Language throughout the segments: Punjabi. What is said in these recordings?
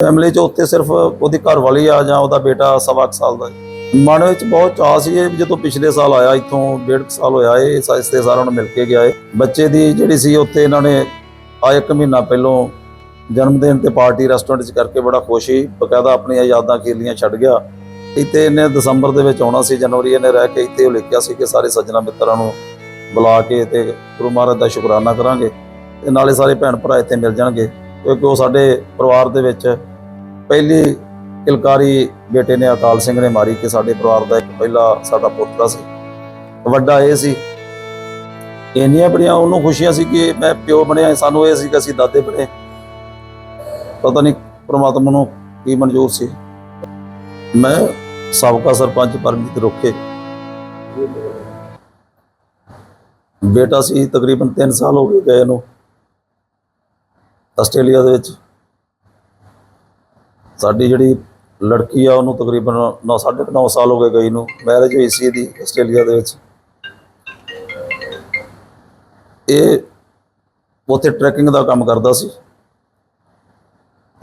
ਫੈਮਿਲੀ 'ਚ ਉੱਤੇ ਸਿਰਫ ਉਹਦੀ ਘਰ ਵਾਲੀ ਆ ਜਾਂ ਉਹਦਾ ਬੇਟਾ ਸਵਾ ਕੁ ਸਾਲ ਦਾ ਮਨ ਵਿੱਚ ਬਹੁਤ ਚਾਅ ਸੀ ਇਹ ਜਦੋਂ ਪਿਛਲੇ ਸਾਲ ਆਇਆ, ਇੱਥੋਂ ਡੇਢ ਕੁ ਸਾਲ ਹੋਇਆ ਇਹ ਸਾਇਸਤੇ ਸਾਰਿਆਂ ਨੂੰ ਮਿਲ ਕੇ ਗਿਆ ਏ ਬੱਚੇ ਦੀ ਜਿਹੜੀ ਸੀ ਉੱਥੇ ਇਹਨਾਂ ਨੇ ਆ ਇੱਕ ਮਹੀਨਾ ਪਹਿਲੋਂ ਜਨਮ ਦਿਨ ਤੇ ਪਾਰਟੀ ਰੈਸਟੋਰੈਂਟ 'ਚ ਕਰਕੇ ਬੜਾ ਖੁਸ਼ ਸੀ। ਬਕਾਇਦਾ ਆਪਣੀਆਂ ਯਾਦਾਂ ਕੀਲੀਆਂ ਛੱਡ ਗਿਆ। ਇੱਥੇ ਇਹਨੇ ਦਸੰਬਰ ਦੇ ਵਿੱਚ ਆਉਣਾ ਸੀ, ਜਨਵਰੀ ਇਹਨੇ ਰਹਿ ਕੇ ਇੱਥੇ ਉਹ ਲਿਖਿਆ ਸੀ ਕਿ ਸਾਰੇ ਸੱਜਣਾ ਮਿੱਤਰਾਂ ਨੂੰ ਬੁਲਾ ਕੇ ਤੇ ਗੁਰੂ ਮਹਾਰਾਜ ਦਾ ਸ਼ੁਕਰਾਨਾ ਕਰਾਂਗੇ ਤੇ ਨਾਲੇ ਸਾਰੇ ਭੈਣ ਭਰਾ ਇੱਥੇ ਮਿਲ ਜਾਣਗੇ ਕਿਉਂਕਿ ਉਹ ਸਾਡੇ ਪਰਿਵਾਰ ਦੇ ਵਿੱਚ ਪਹਿਲੀ ਕਿਲਕਾਰੀ ਬੇਟੇ ਨੇ ਅਕਾਲ ਸਿੰਘ ਨੇ ਮਾਰੀ ਕਿ ਸਾਡੇ ਪਰਿਵਾਰ ਦਾ ਇੱਕ ਪਹਿਲਾ ਸਾਡਾ ਪੁੱਤਰ ਸੀ। ਵੱਡਾ ਇਹ ਸੀ। ਇੰਨੀਆਂ ਬੜੀਆਂ ਉਹਨੂੰ ਖੁਸ਼ੀਆਂ ਸੀ ਕਿ ਮੈਂ ਪਿਓ ਬਣਿਆ, ਸਾਨੂੰ ਇਹ ਸੀ ਕਿ ਅਸੀਂ ਦਾਦੇ ਬਣੇ। ਪਤਾ ਨਹੀਂ ਪ੍ਰਮਾਤਮਾ ਨੂੰ ਕੀ ਮਨਜ਼ੂਰ ਸੀ। ਮੈਂ ਸਾਬਕਾ ਸਰਪੰਚ ਪਰਮਜੀਤ ਰੁੱਖੇ। ਬੇਟਾ ਸੀ ਤਕਰੀਬਨ 3 ਸਾਲ ਹੋ ਗਏ ਗਏ ਨੂੰ। ਆਸਟ੍ਰੇਲੀਆ ਦੇ ਵਿੱਚ ਸਾਡੀ ਜਿਹੜੀ ਲੜਕੀ ਆ, ਉਹਨੂੰ ਤਕਰੀਬਨ 9 9.5 ਸਾਲ ਹੋ ਗਏ ਗਈ ਨੂੰ ਮੈਰਿਜ ਹੋਈ ਸੀ ਇਹਦੀ ਆਸਟ੍ਰੇਲੀਆ ਦੇ ਵਿੱਚ। ਇਹ ਉੱਥੇ ਟਰੈਕਿੰਗ ਦਾ ਕੰਮ ਕਰਦਾ ਸੀ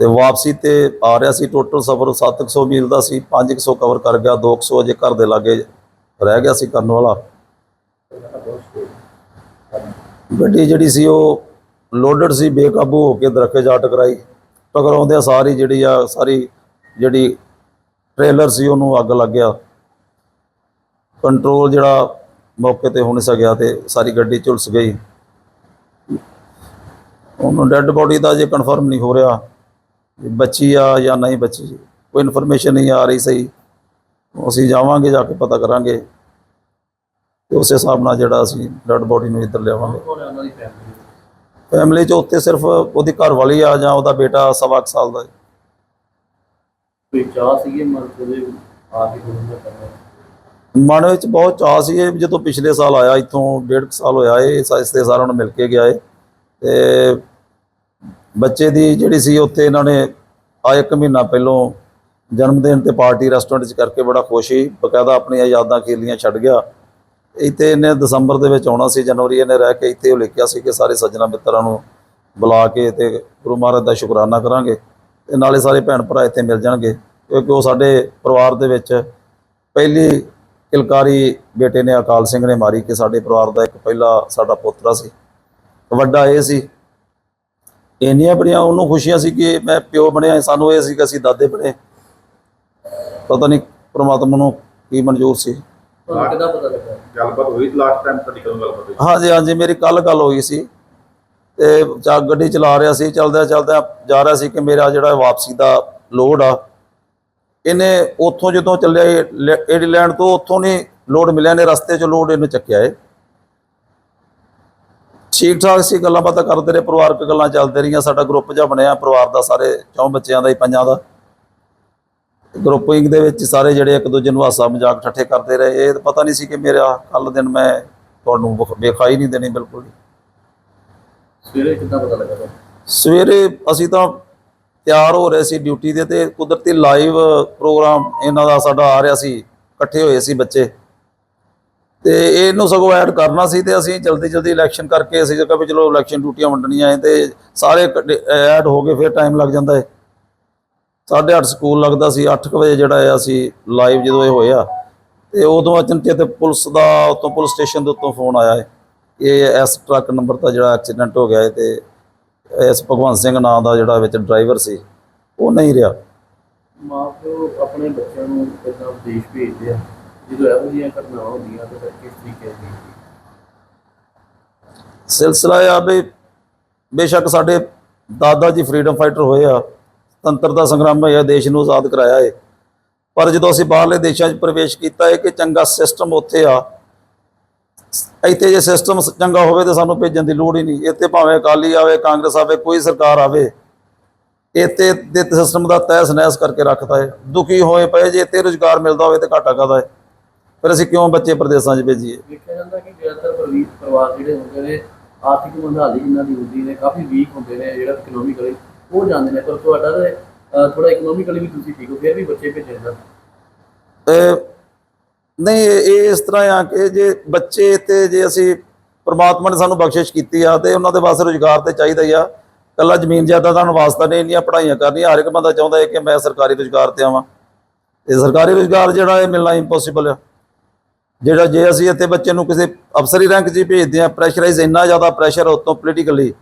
ਤੇ ਵਾਪਸੀ ਤੇ ਆ ਰਿਹਾ ਸੀ। ਟੋਟਲ ਸਫ਼ਰ 700 ਮੀਲ ਦਾ ਸੀ 500 ਕਵਰ ਕਰ ਗਿਆ 200 ਅਜੇ ਘਰ ਦੇ ਲਾਗੇ ਰਹਿ ਗਿਆ ਸੀ ਕਰਨ ਵਾਲਾ। ਗੱਡੀ ਜਿਹੜੀ ਸੀ ਉਹ ਲੋਡਡ ਸੀ, ਬੇਕਾਬੂ ਹੋ ਕੇ ਦਰਖਤ ਜਾ ਟਕਰਾਈ ਟਕਰਾਉਂਦਿਆਂ ਸਾਰੀ ਜਿਹੜੀ ਆ, ਸਾਰੀ ਜਿਹੜੀ ਟ੍ਰੇਲਰ ਸੀ, ਉਹਨੂੰ ਅੱਗ ਲੱਗ ਗਿਆ। ਕੰਟਰੋਲ ਜਿਹੜਾ ਮੌਕੇ ਤੇ ਹੋ ਨਹੀਂ ਸਕਿਆ ਤੇ ਸਾਰੀ ਗੱਡੀ ਝੁਲਸ ਗਈ। ਉਹਨੂੰ ਡੈੱਡ ਬੋਡੀ ਦਾ ਜੇ ਕਨਫਰਮ ਨਹੀਂ ਹੋ ਰਿਹਾ ਬੱਚੀ ਆ ਜਾਂ ਨਹੀਂ ਬੱਚੀ, ਕੋਈ ਇਨਫੋਰਮੇਸ਼ਨ ਨਹੀਂ ਆ ਰਹੀ ਸਹੀ। ਅਸੀਂ ਜਾਵਾਂਗੇ, ਜਾ ਕੇ ਪਤਾ ਕਰਾਂਗੇ। ਤੇ ਉਸੇ ਹਿਸਾਬ ਨਾਲ ਜਿਹੜਾ ਅਸੀਂ ਡੈੱਡ ਬੋਡੀ ਨੂੰ ਇੱਧਰ ਲਿਆਵਾਂਗੇ। ਫੈਮਿਲੀ 'ਚ ਉੱਤੇ ਸਿਰਫ ਉਹਦੀ ਘਰ ਵਾਲੀ ਆ ਜਾਂ ਉਹਦਾ ਬੇਟਾ ਸਵਾ ਕੁ ਸਾਲ ਦਾ ਹੈ। ਕੋਈ ਚਾਹ ਸੀਗੇ ਮਨ ਦੇ ਆ ਕੇ ਗੁਰੂ ਦਾ ਕਰਨਾ? ਮਨ ਵਿੱਚ ਬਹੁਤ ਚਾਅ ਸੀ ਇਹ ਜਦੋਂ ਪਿਛਲੇ ਸਾਲ ਆਇਆ ਇੱਥੋਂ ਡੇਢ ਕੁ ਸਾਲ ਹੋਇਆ ਇਹ ਸਾਇਸਤੇ ਸਾਰਿਆਂ ਨੂੰ ਮਿਲ ਕੇ ਗਿਆ ਏ। ਤੇ ਬੱਚੇ ਦੀ ਜਿਹੜੀ ਸੀ ਉੱਥੇ ਇਹਨਾਂ ਨੇ ਆ ਇੱਕ ਮਹੀਨਾ ਪਹਿਲੋਂ ਜਨਮ ਦਿਨ ਤੇ ਪਾਰਟੀ ਰੈਸਟੋਰੈਂਟ 'ਚ ਕਰਕੇ ਬੜਾ ਖੁਸ਼ ਸੀ। ਬਕਾਇਦਾ ਆਪਣੀਆਂ ਯਾਦਾਂ ਕੀਲੀਆਂ ਛੱਡ ਗਿਆ। ਇੱਥੇ ਇਹਨੇ ਦਸੰਬਰ ਦੇ ਵਿੱਚ ਆਉਣਾ ਸੀ, ਜਨਵਰੀ ਇਹਨੇ ਰਹਿ ਕੇ ਇੱਥੇ ਉਹ ਲਿਖਿਆ ਸੀ ਕਿ ਸਾਰੇ ਸੱਜਣਾ ਮਿੱਤਰਾਂ ਨੂੰ ਬੁਲਾ ਕੇ ਤੇ ਗੁਰੂ ਮਹਾਰਾਜ ਦਾ ਸ਼ੁਕਰਾਨਾ ਕਰਾਂਗੇ ਤੇ ਨਾਲੇ ਸਾਰੇ ਭੈਣ ਭਰਾ ਇੱਥੇ ਮਿਲ ਜਾਣਗੇ ਕਿਉਂਕਿ ਉਹ ਸਾਡੇ ਪਰਿਵਾਰ ਦੇ ਵਿੱਚ ਪਹਿਲੀ ਕਿਲਕਾਰੀ ਬੇਟੇ ਨੇ ਅਕਾਲ ਸਿੰਘ ਨੇ ਮਾਰੀ ਕਿ ਸਾਡੇ ਪਰਿਵਾਰ ਦਾ ਇੱਕ ਪਹਿਲਾ ਸਾਡਾ ਪੋਤਰਾ ਸੀ। ਵੱਡਾ ਇਹ ਸੀ। ਇੰਨੀਆਂ ਬੜੀਆਂ ਉਹਨੂੰ ਖੁਸ਼ੀਆਂ ਸੀ ਕਿ ਮੈਂ ਪਿਓ ਬਣਿਆ, ਸਾਨੂੰ ਇਹ ਸੀ ਕਿ ਅਸੀਂ ਦਾਦੇ ਬਣੇ। ਪਤਾ ਨਹੀਂ ਪ੍ਰਮਾਤਮਾ ਨੂੰ ਕੀ ਮਨਜ਼ੂਰ ਸੀ। ਪਤਾ ਲੱਗਾ? ਗੱਲਬਾਤ ਹੋਈ ਲਾਸਟ ਟਾਈਮ ਤੁਹਾਡੀ ਕਦੋਂ ਗੱਲਬਾਤ ਹੋਈ? ਹਾਂਜੀ ਹਾਂਜੀ, ਮੇਰੀ ਕੱਲ ਗੱਲ ਹੋਈ ਸੀ। ਤੇ ਚਾ ਗੱਡੀ ਚਲਾ ਰਿਹਾ ਸੀ, ਚਲਦਿਆਂ ਚਲਦਿਆਂ ਜਾ ਰਿਹਾ ਸੀ ਕਿ ਮੇਰਾ ਜਿਹੜਾ ਵਾਪਸੀ ਦਾ ਲੋਡ ਆ, ਇਹਨੇ ਉੱਥੋਂ ਜਦੋਂ ਚੱਲਿਆ ਏਡੀਲੈਂਡ ਤੋਂ ਉੱਥੋਂ ਨਹੀਂ ਲੋਡ ਮਿਲਿਆ ਨੇ ਰਸਤੇ 'ਚ ਲੋਡ ਇਹਨੂੰ ਚੱਕਿਆ ਏ। ਠੀਕ ਠਾਕ ਸੀ, ਗੱਲਾਂ ਬਾਤਾਂ ਕਰਦੇ ਰਹੇ, ਪਰਿਵਾਰਕ ਗੱਲਾਂ ਚੱਲਦੇ ਰਹੀਆਂ, ਸਾਡਾ ਗਰੁੱਪ ਜਿਹਾ ਬਣਿਆ, ਪਰਿਵਾਰ ਦਾ ਸਾਰੇ ਚੌਂ ਬੱਚਿਆਂ ਦਾ ਹੀ ਪੰਜਾਂ ਦਾ। ਗਰੁੱਪਿੰਗ ਦੇ ਵਿੱਚ ਸਾਰੇ ਜਿਹੜੇ ਇੱਕ ਦੂਜੇ ਨੂੰ ਹਾਸਾ ਮਜ਼ਾਕ ਠੱਠੇ ਕਰਦੇ ਰਹੇ ਇਹ ਤਾਂ ਪਤਾ ਨਹੀਂ ਸੀ ਕਿ ਮੇਰਾ ਕੱਲ ਦਿਨ ਮੈਂ ਤੁਹਾਨੂੰ ਵਿਖ- ਵਿਖਾਈ ਨਹੀਂ ਦੇਣੀ ਬਿਲਕੁਲ। ਸਵੇਰੇ ਕਿੱਦਾਂ ਪਤਾ ਲੱਗਾ? ਸਵੇਰੇ ਅਸੀਂ ਤਾਂ ਤਿਆਰ ਹੋ ਰਹੇ ਸੀ ਡਿਊਟੀ ਦੇ ਤੇ ਕੁਦਰਤੀ ਲਾਈਵ ਪ੍ਰੋਗਰਾਮ ਇਹਨਾਂ ਦਾ ਸਾਡਾ ਆ ਰਿਹਾ ਸੀ ਇਕੱਠੇ ਹੋਏ ਸੀ ਬੱਚੇ ਤੇ ਇਹਨੂੰ ਸਗੋਂ ਐਡ ਕਰਨਾ ਸੀ ਤੇ ਅਸੀਂ ਜਲਦੀ ਜਲਦੀ ਇਲੈਕਸ਼ਨ ਕਰਕੇ ਅਸੀਂ ਕਿਹਾ ਵੀ ਚਲੋ ਇਲੈਕਸ਼ਨ ਡਿਊਟੀਆਂ ਵੰਡਣੀਆਂ ਹੈ ਤੇ ਸਾਰੇ ਐਡ ਹੋ ਗਏ ਫਿਰ ਟਾਈਮ ਲੱਗ ਜਾਂਦਾ ਹੈ 8:30 ਸਕੂਲ ਲੱਗਦਾ ਸੀ 8 ਵਜੇ ਜਿਹੜਾ ਹੈ ਅਸੀਂ ਲਾਈਵ ਜਦੋਂ ਇਹ ਹੋਇਆ ਤੇ ਉਦੋਂ ਅਚਨਚੇਤ ਪੁਲਿਸ ਦਾ ਉਤੋਂ ਪੁਲਿਸ ਸਟੇਸ਼ਨ ਦੇ ਉੱਤੋਂ ਫੋਨ ਆਇਆ ਹੈ ਇਹ ਐਸ ਟਰੱਕ ਨੰਬਰ ਦਾ ਜਿਹੜਾ ਐਕਸੀਡੈਂਟ ਹੋ ਗਿਆ ਹੈ ਤੇ ਐਸ ਭਗਵੰਤ ਸਿੰਘ ਨਾਂ ਦਾ ਜਿਹੜਾ ਵਿੱਚ ਡਰਾਈਵਰ ਸੀ ਉਹ ਨਹੀਂ ਰਿਹਾ। ਮਾਂ ਪਿਓ ਆਪਣੇ ਬੱਚਿਆਂ ਨੂੰ ਕਿੱਦਾਂ ਵਿਦੇਸ਼ ਭੇਜਦੇ ਆ? ਜਦੋਂ ਇਹੋ ਜਿਹੀਆਂ ਘਟਨਾਵਾਂ ਹੁੰਦੀਆਂ ਤਾਂ ਕਿਸ ਤਰੀਕੇ ਦੀ ਸਿਲਸਿਲਾ ਇਹ ਆ ਵੀ ਬੇਸ਼ੱਕ ਸਾਡੇ ਦਾਦਾ ਜੀ ਫਰੀडम ਫਾਈਟਰ ਹੋਏ ਆ ਸੁਤੰਤਰਤਾ ਸੰਗਰਾਮ ਹੋਇਆ, ਦੇਸ਼ ਨੂੰ ਆਜ਼ਾਦ ਕਰਾਇਆ ਹੈ ਪਰ ਜਦੋਂ ਅਸੀਂ ਬਾਹਰਲੇ ਦੇਸ਼ਾਂ 'ਚ ਪ੍ਰਵੇਸ਼ ਕੀਤਾ ਹੈ ਕਿ ਚੰਗਾ ਸਿਸਟਮ ਉੱਥੇ ਆ। ਇੱਥੇ ਜੇ ਸਿਸਟਮ ਚੰਗਾ ਹੋਵੇ ਤਾਂ ਸਾਨੂੰ ਭੇਜਣ ਦੀ ਲੋੜ ਹੀ ਨਹੀਂ। ਇੱਥੇ ਭਾਵੇਂ ਅਕਾਲੀ ਆਵੇ, ਕਾਂਗਰਸ ਆਵੇ, ਕੋਈ ਸਰਕਾਰ ਆਵੇ, ਇੱਥੇ ਦੇ ਸਿਸਟਮ ਦਾ ਤਹਿਸ ਨਹਿਸ ਕਰਕੇ ਰੱਖਦਾ ਹੈ ਦੁਖੀ ਹੋਏ ਪਏ ਜੇ ਇੱਥੇ ਰੁਜ਼ਗਾਰ ਮਿਲਦਾ ਹੋਵੇ ਤੇ ਘਾਟਾ ਕਾਹਦਾ ਹੈ ਫਿਰ ਅਸੀਂ ਕਿਉਂ ਬੱਚੇ ਪ੍ਰਦੇਸਾਂ 'ਚ ਭੇਜੀਏ? ਦੇਖਿਆ ਜਾਂਦਾ ਕਿ ਜ਼ਿਆਦਾਤਰ ਪਰਿਵਾਰ ਜਿਹੜੇ ਹੁੰਦੇ ਨੇ, ਆਰਥਿਕ ਮੰਦਹਾਲੀ ਜਿਨ੍ਹਾਂ ਦੀ ਹੁੰਦੀ ਨੇ, ਕਾਫੀ ਵੀਕ ਹੁੰਦੇ ਨੇ, ਜਿਹੜਾ ਇਕਨੋਮਿਕਲੀ ਉਹ ਜਾਂਦੇ ਨੇ, ਪਰ ਤੁਹਾਡਾ ਥੋੜਾ ਇਕਨੋਮਿਕਲੀ ਵੀ ਤੁਸੀਂ ਠੀਕ ਹੋ, ਫਿਰ ਵੀ ਬੱਚੇ ਭੇਜਣ ਦਾ ਨਹੀਂ, ਇਹ ਇਸ ਤਰ੍ਹਾਂ ਆ ਕਿ ਜੇ ਬੱਚੇ ਤੇ ਜੇ ਅਸੀਂ ਪਰਮਾਤਮਾ ਨੇ ਸਾਨੂੰ ਬਖਸ਼ਿਸ਼ ਕੀਤੀ ਆ, ਤੇ ਉਹਨਾਂ ਦੇ ਵਾਸਤੇ ਰੁਜ਼ਗਾਰ ਤੇ ਚਾਹੀਦਾ ਹੀ ਆ। ਕੱਲਾ ਜ਼ਮੀਨ ਜਾਇਦਾਦਾਂ ਨੂੰ ਵਾਸਤਾ ਨਹੀਂ, ਇੰਨੀਆਂ ਪੜ੍ਹਾਈਆਂ ਕਰਨੀਆਂ, ਹਰ ਇੱਕ ਬੰਦਾ ਚਾਹੁੰਦਾ ਹੈ ਕਿ ਮੈਂ ਸਰਕਾਰੀ ਰੁਜ਼ਗਾਰ ਤੇ ਆਵਾਂ। ਇਹ ਸਰਕਾਰੀ ਰੁਜ਼ਗਾਰ ਜਿਹੜਾ, ਇਹ ਮਿਲਣਾ ਇੰਪੋਸੀਬਲ ਆ। ਜਿਹੜਾ ਜੇ ਅਸੀਂ ਇੱਥੇ ਬੱਚੇ ਨੂੰ ਕਿਸੇ ਅਫਸਰੀ ਰੈਂਕ 'ਚ ਹੀ ਭੇਜਦੇ ਆ ਪ੍ਰੈਸ਼ਰਾਈਜ਼ ਇੰਨਾ ਜ਼ਿਆਦਾ ਪ੍ਰੈਸ਼ਰ ਉਤੋਂ ਪੋਲੀਟੀਕਲੀ